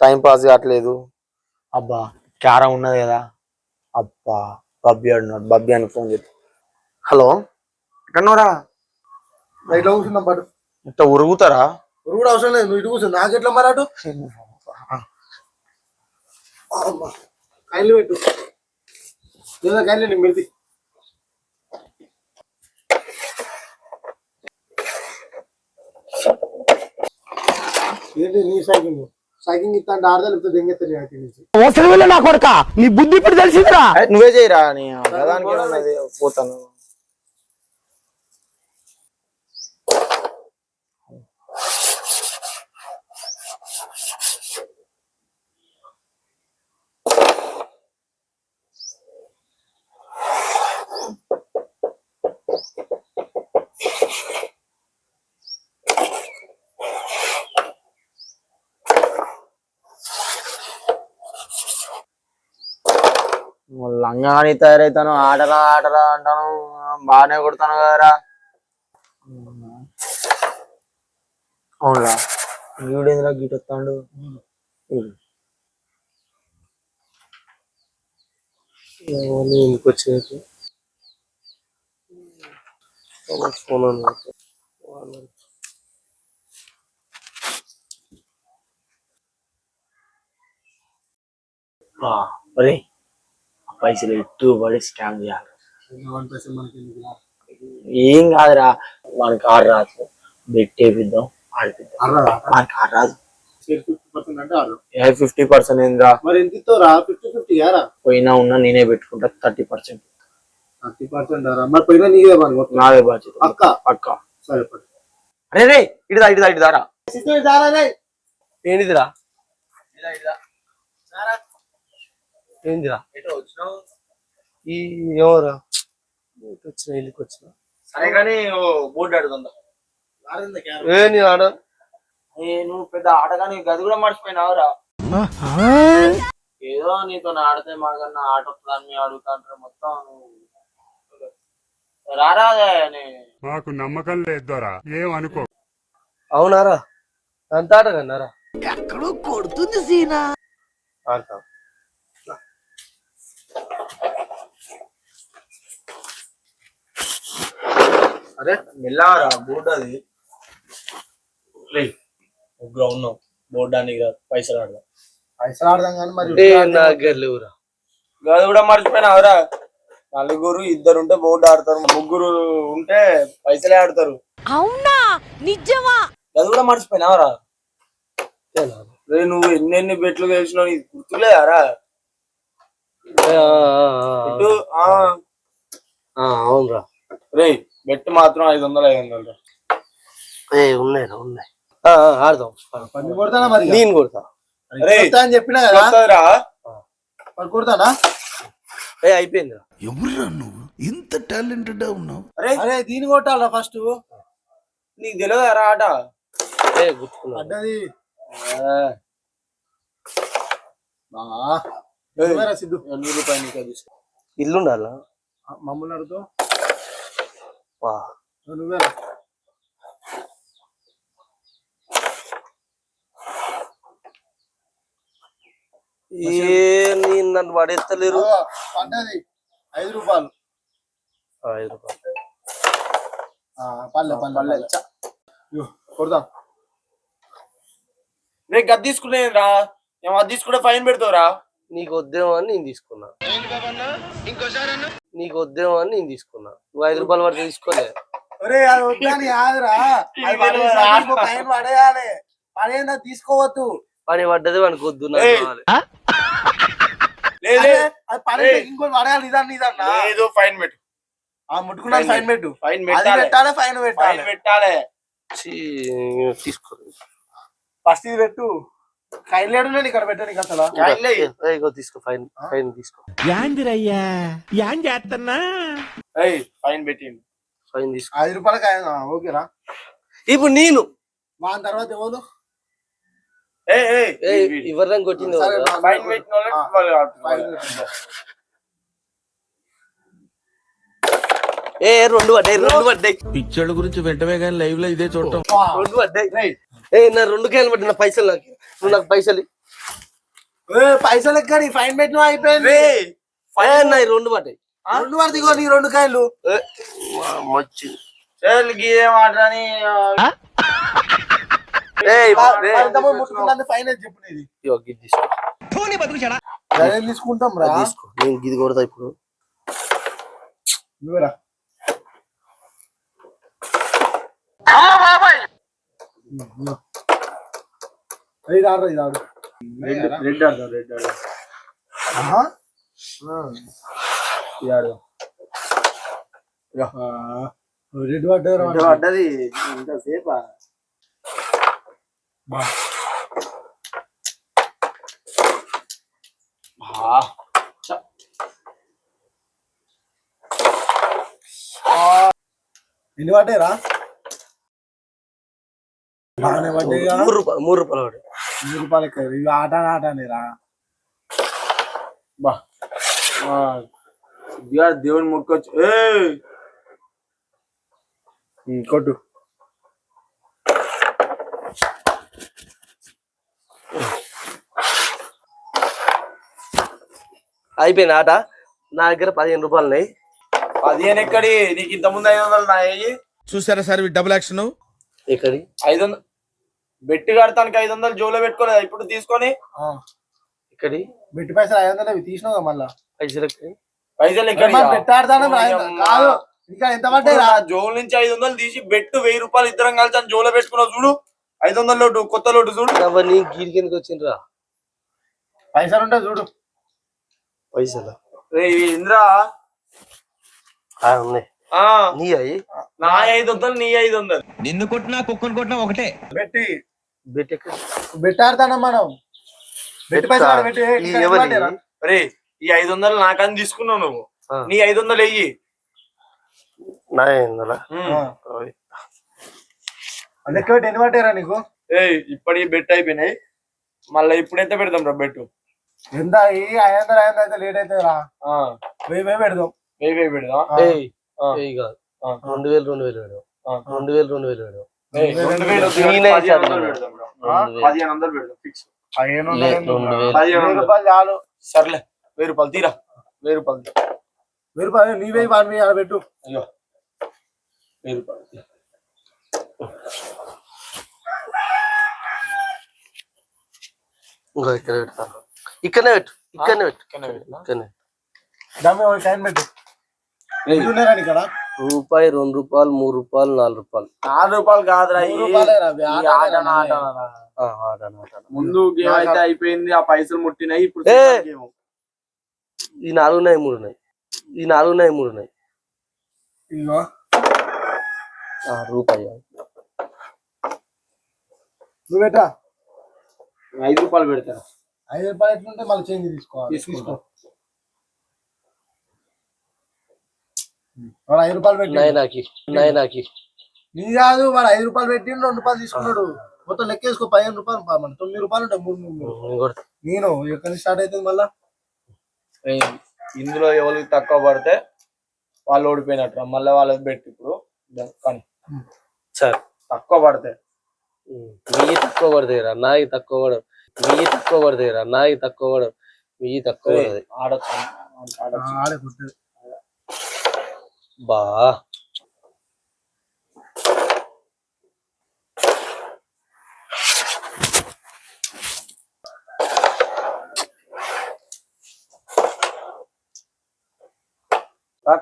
Time pass కావట్లేదు. అబ్బా carrom ఉన్నది కదా. అబ్బా బబ్బీ అన్నాడు బబ్బీ అని ఫోన్ చేసి హలో? ఎక్కడన్నారా ఇట్లా కూర్చున్నాం పాటు ఇంత ఉరుగుతారా? నువ్వు కూడా అవసరం లేదు నువ్వు ఇటు కూర్చో. నాకు ఎట్లా మరి అటు? కాయలు పెట్టు. లేదా కాయలు నేను పెడితే. ఏంటి నీ సైకింగ్ సైకింగ్ ఇస్తా అంటే ఆడదా లేకపోతే దెంగెత్తలే అక్కడి నుంచి ఏ, నువ్వే చేయరా నీ? పోతాను. లంగాని తయారైతాను ఆటలా ఆటలా అంటాను బాగానే కొడతాను కదరా. అవునురా. వీడేంద్రా గీట వస్తాడు? ఇంకొచ్చేది ఫోన్ ఒరే ఆ పైసలు ఎట్టు పడి స్కామ్ చేయాలి? ఏం కాదురా మనకి ఆరు రాదు బెట్ వేపిద్దాం ఆడిపిద్దాం. మనకి ఆరు రాదు. ఫిఫ్టీ పర్సెంట్ ఏంద్రా? పోయినా ఉన్నా నేనే పెట్టుకుంటా థర్టీ పర్సెంట్. థర్టీ పర్సెంట్ మరి పోయినా నీదే నాదే బాధ్యత. పక్క? పక్క. సరే అరే రే ఇటుదా ఇటుదా ఇటుదారా సిద్ధం చాలానే ఏంటిదిరా? ఏందిరా? ఈ ఎవరా? వచ్చిన ఇల్లుకి వచ్చిన. సరే కానీ బోర్డు అడుగుందా ఏ నేను ఆడ? నువ్వు పెద్ద ఆటగాని గది కూడా మర్చిపోయినావురా ఏదో నీతో ఆడితే మాకన్నా ఆట వస్తుందని అడుగుతాంటారు మొత్తం. నువ్వు రారాదే నీ- మాకు నమ్మకం లేదు దొరా. ఏం అనుకో. అవునారా? అంత ఆట కన్నారా? ఎక్కడో కొడుతుంది సీనా. అరే మెల్లవరా బోర్డు అది. ముగ్గురు ఉన్నాం. బోర్డు అని పైసలు ఆడదాం పైసలు ఆడదాం కానీ మరి లేవురా గది కూడా మర్చిపోయినావురా నలుగురు ఇద్దరు ఉంటే బోర్డు ఆడతారు. ముగ్గురు ఉంటే పైసలే ఆడతారు. అవునా? నిజమా? గది కూడా మర్చిపోయినావురా రే. నువ్వు ఎన్ని ఎన్ని బెట్లు వేసినావు నీకు గుర్తులేదారా. అవునరా. రే బెట్ మాత్రం ఐదు వందలు ఐదు వందలు రా. ఏ ఉన్నాయిరా ఉన్నాయి ఆడదాం. పని కొడతానా మరి నేను కొడతా. రే. అని చెప్పినా కదా? పని కొడతానా? ఏ అయిపోయిందిరా. ఎవరురా నువ్వు? ఇంత టాలెంటెడ్ ఉన్నావు? అరే. అరే దీన్ని కొట్టాలా ఫస్ట్. నీకు తెలియదారా ఆట? అడ్డది. ఆ, బా ఏయ్. నువ్వేరా సిద్ధు? రూపాయలు. ఇల్లు ఉండాలా మమ్మల్ని అడుగుతావు? వా. నువ్వేరా? ఏ నీ నన్ను పడేస్తలేరు పడ్డది. ఐదు రూపాయలు. ఐదు రూపాయలు. పల్లె పల్లె పల్లె కొడదాం రేపు గది తీసుకునేదిరా ఏమో అది తీసుకుంటే ఫైన్ పెడతావురా. నీకు వద్దేమో అని నేను తీసుకున్నా. నీకు వద్దేమో అని నేను తీసుకున్నా. నువ్వు ఐదు రూపాయలు వరకు తీసుకోలే. తీసుకోవద్దు. పని పడ్డది వానికి వద్దు. లేదు. ఫైన్ పెట్టు. ఆ ముట్టుకున్నా ఫైన్ ఫైన్ పెట్టు. ఫైన్ పెట్టాలి. ఫైన్ పెట్టాలి. తీసుకో. ఫస్ట్ ఇది పెట్టు. ఫైన్ లేడు ఇక్కడ పెట్టాను నీకు అసలు. ఫైన్ లే. ఏయ్, తీసుకో ఫైన్ ఏయ్ తీసుకో. ఐదు రూపాయలకి ఆయన ఇప్పుడు నేను. వాని తర్వాత ఎవరు? కొట్టింది ఫైన్ పెట్టిన. ఏ రెండు పడ్డాయి రెండు పడ్డాయి. పిచ్చోళ్ళ గురించి వెంటనే కానీ లైవ్లో ఇదే చూడటం. రెండు పడ్డాయి. రేయ్, ఏ నా రెండు కాయలు పట్టిన పైసలు నాకు. నువ్వు నాకు పైసలు పైసలు ఎక్కడి ఫైన్ పెట్టిన అయిపోయింది? ఫైన్ నాయి రెండు పట్టాయి రెండు పడితే నీ రెండు కాయలు. వచ్చింది తీసుకుంటాం రా. అది తీసుకో. నేను గిది కొడతా ఇప్పుడు. నువ్వేరా ఇది ఆడు ఇది ఆడు రెడ్ ఆడదాం రెడ్ ఆడదాం రెడ్ పడ్డారు ఇంకా పడ్డది ఇంకా సేపా? ఎన్ని పడ్డాయిరా బాగానే పడ్డాయి కదా. మూడు రూపాయలు మూడు రూపాయలు పడ్డాయి. మూడు రూపాయలు ఎక్కువ ఇవి ఆట ఆట అనేరా బా. దేవుని మొక్కొచ్చు ఏ కొట్టు. అయిపోయింది ఆట. నా దగ్గర పదిహేను రూపాయలు ఉన్నాయి. పదిహేను ఎక్కడి? నీకు ఇంత ముందు ఐదు వందలు నా అయ్యి చూసారా సార్ డబుల్ యాక్షన్ ఎక్కడి? ఐదు వందలు బెట్టి కడతానికి ఐదు వందలు జోలో పెట్టుకోలేదు. ఇప్పుడు తీసుకొని ఎక్కడి? బెట్టి పైసలు ఐదు వందలు అవి తీసినావు మళ్ళా? పైసలు ఎక్కడి పైసలు ఎక్కడి మనం పెట్టాడతాను కాదు ఇంకా ఎంత జోలు నుంచి ఐదు వందలు తీసి బెట్టు వెయ్యి రూపాయలు ఇద్దరం కలిసి అని జోలో పెట్టుకున్నావు చూడు. ఐదు వందల లోటు కొత్త లోటు చూడు. అవన్నీ గీడికి ఎందుకు వచ్చిండ్రా? పైసలు ఉంటాయి చూడు. పైసలు? రే ఇంద్రా. ఉన్నాయి. నీ అయ్యి నా ఐదు వందలు నీ ఐదు వందలు. నిన్ను కొట్టినా కుక్కను కొట్టినా ఒకటే. పెట్టి బెట్ మనం? పైసలు? రే ఈ ఐదు వందలు నాకని తీసుకున్నావు నువ్వు. నీ ఐదు వందలు వెయ్యి. నా ఎన్ని పడ్డాయిరా నీకు? ఏ ఇప్పటికి బెట్ అయిపోయినాయి. మళ్ళీ ఇప్పుడు ఎంత పెడదాం రా బెట్టు? ఎంత? ఈ ఐదు వందలు ఐదు అయితే లేట్ అయితే రా ఆ, వెయ్యి వెయ్యి పెడదాం. వెయ్యి వెయ్యి పెడదాం. రెండు వేలు రెండు వేలు పెడదాం. రెండు వేలు రెండు వేలు పెడదాం. సర్లే వెయ్యి రూపాయలు తీరా. వెయ్యి రూపాయలు. వెయ్యి రూపాయలు నీ వెయ్యి వాడి ఆడ పెట్టు. అయ్యో. వెయ్యి రూపాయలు. ఇంకా ఇక్కడ పెడతాను ఇక్కడనే పెట్టు ఇక్కడనే పెట్టు. ఇక్కడనే పెట్టినా? ఇక్కడనే ఒక కాయిన్ పెట్టు. ఇక్కడ రూపాయి రెండు రూపాయలు మూడు రూపాయలు నాలుగు రూపాయలు నాలుగు రూపాయలు కాదురా మూడు ఈ- రూపాయలేరా? ఈ ఆట ఆట ఆడనా? ఆట ఆడనా. ఆ, ఆడాను, ఆడాను. ముందు గేమ్ అయితే అయిపోయింది ఆ పైసలు ముట్టినాయి ఇప్పుడు ఏ! second game. ఈ నాలుగు ఉన్నాయి మూడు ఉన్నాయి ఈ నాలుగు ఉన్నాయి మూడు ఉన్నాయి ఇదిగో ఆ, రూపాయి నువ్వు పెట్టా ఐదు రూపాయలు పెడతారా ఐదు రూపాయలు ఎట్లుంటే మళ్ళీ చేంజ్ తీసుకోవాలి తీసుకుంటా. తీసుకో వాడు ఐదు రూపాయలు పెట్టి నైనాకి నైనాకి నీ కాదు వాడు ఐదు రూపాయలు పెట్టి రెండు రూపాయలు తీసుకున్నాడు. మొత్తం లెక్కేసుకో పదిహేను రూపాయలు మన తొమ్మిది రూపాయలు ఉంటాయి మూడు మూడు మూడు. నేను ఎక్కడి స్టార్ట్ అవుతుంది మళ్ళా? ఇందులో ఎవరికి తక్కువ పడితే వాళ్ళు ఓడిపోయినట్టు మళ్ళీ వాళ్ళకి పెట్టి ఇప్పుడు. కానీ సరే. తక్కువ పడితే. వెయ్యి తక్కువ పడతాయి రా నాయి తక్కువ పడదు. వెయ్యి తక్కువ పడతాయి రా నాయి తక్కువ పడదు. వెయ్యి తక్కువ పడదు. ఆడచ్చు. ఆడచ్చు. ఆడే కొట్టేది. బా.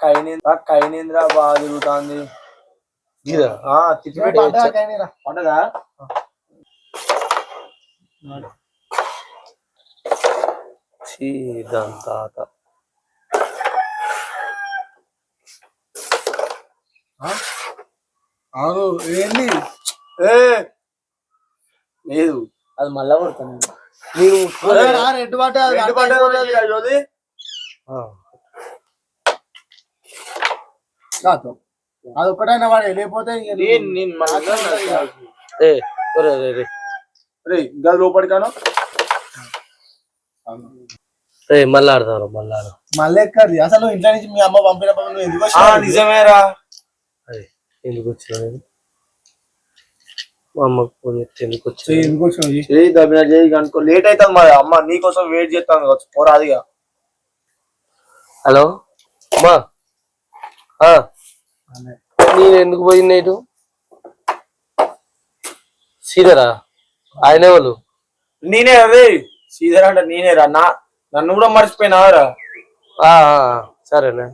కైనేంద్ర కైనేంద్ర బాగా తిరుగుతుంది. దాని తాత. ఆగు ఏంది ఏ! లేదు. అది మళ్ళా కొడతాను. నేను అరే రా, రెడ్ పడ్డా అది రెండు ఒక్కటైనా వాడు వెళ్ళిపోతే ఇంక లోపలికాను? మళ్ళీ ఆడతారు మళ్ళీ మళ్ళీ ఎక్కడి అసలు ఇంట్లో నుంచి మీ అమ్మ పంపినప్పుడు నువ్వు ఎందుకు? నిజమేరా. ఎందుకు వచ్చినా మా అమ్మకు ఫోన్ చేస్తే ఎందుకు వచ్చి ఎందుకు వచ్చినావు చెయ్యి. చేయి లేట్ అవుతుంది మరి. అమ్మ నీకోసం వెయిట్ చేస్తాను కావచ్చు. పోరాదిగా హలో? అమ్మా. ఆ, నేను ఎందుకు పోయింది ఇటు? సీదరా? ఆయన వాళ్ళు నేనే అదే సీదర్ అంటే నేనే రా. నా నన్ను కూడా మర్చిపోయినావరా సరేనా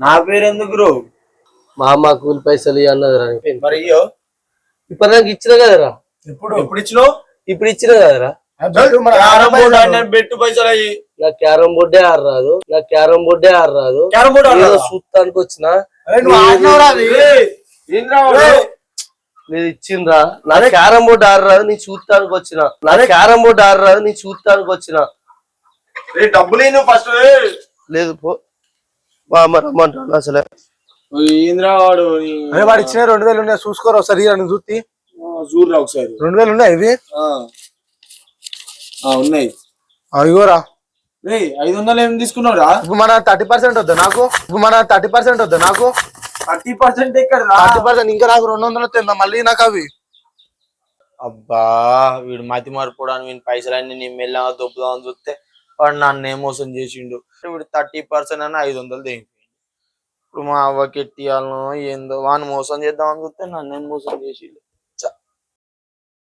నా పేరు ఎందుకు రో? మా అమ్మ కూలి పైసలు. మరి అయ్యో ఇప్పుడు నాకు. ఇచ్చిన కదరా? ఎప్పుడు? ఎప్పుడు ఇచ్చినావు ఇప్పుడు ఇచ్చిన కదరా? అబ్బాయి, మన క్యారం బోర్డు పైసలు. అంటే బెట్టు పైసలు అయ్యి. నా క్యారం బోర్డే ఆడరాదు. నా క్యారం బోర్డే ఆడరాదు. Carrom board? చూస్తానికి వచ్చిన? నేను ఇచ్చిండ్రా. నా క్యారం బోర్డు ఆడరాదు నీ చూస్తానికి వచ్చిన. నా క్యారం బోర్డు ఆడరాదు నీ చూస్తానికి వచ్చిన. ఏయ్, డబ్బులు ఫస్ట్ లేదు పో. మా అమ్మ రమ్మంటాను అసలే. ఏంద్రా వాడు నీ- అరే వాడు ఇచ్చిన రెండు వేలు ఉన్నాయి చూసుకోరా ఒకసారి నువ్వు చూసి చూడురా ఒకసారి. రెండు వేలు ఉన్నాయి ఇవి? ఆ. ఆ, ఉన్నాయి. ఇగోరా రే ఐదు వందలు ఏం తీసుకున్నావురా? ఇప్పుడు మన థర్టీ పర్సెంట్ వద్దా నాకు? ఇప్పుడు మన థర్టీ పర్సెంట్ వద్దా నాకు? థర్టీ పర్సెంట్ ఎక్కడ థర్టీ పర్సెంట్ ఇంకా నాకు రెండు వందలు వస్తాయి మళ్ళీ నాకు అవి. అబ్బా వీడు మతి మరపుడాను వీని పైసలన్నీ నేను మెల్లగా దొబ్బుదామని చూస్తే వాడు నన్ను మోసం చేసిండు? వీడు థర్టీ పర్సెంట్ అని ఐదు వందలు తెగిపోయిండు ఇప్పుడు మా అవ్వకి ఎట్టియాలనో ఏందో. వాడిని మోసం చేద్దామని చూస్తే నన్ను ఏం మోసం చేసిండు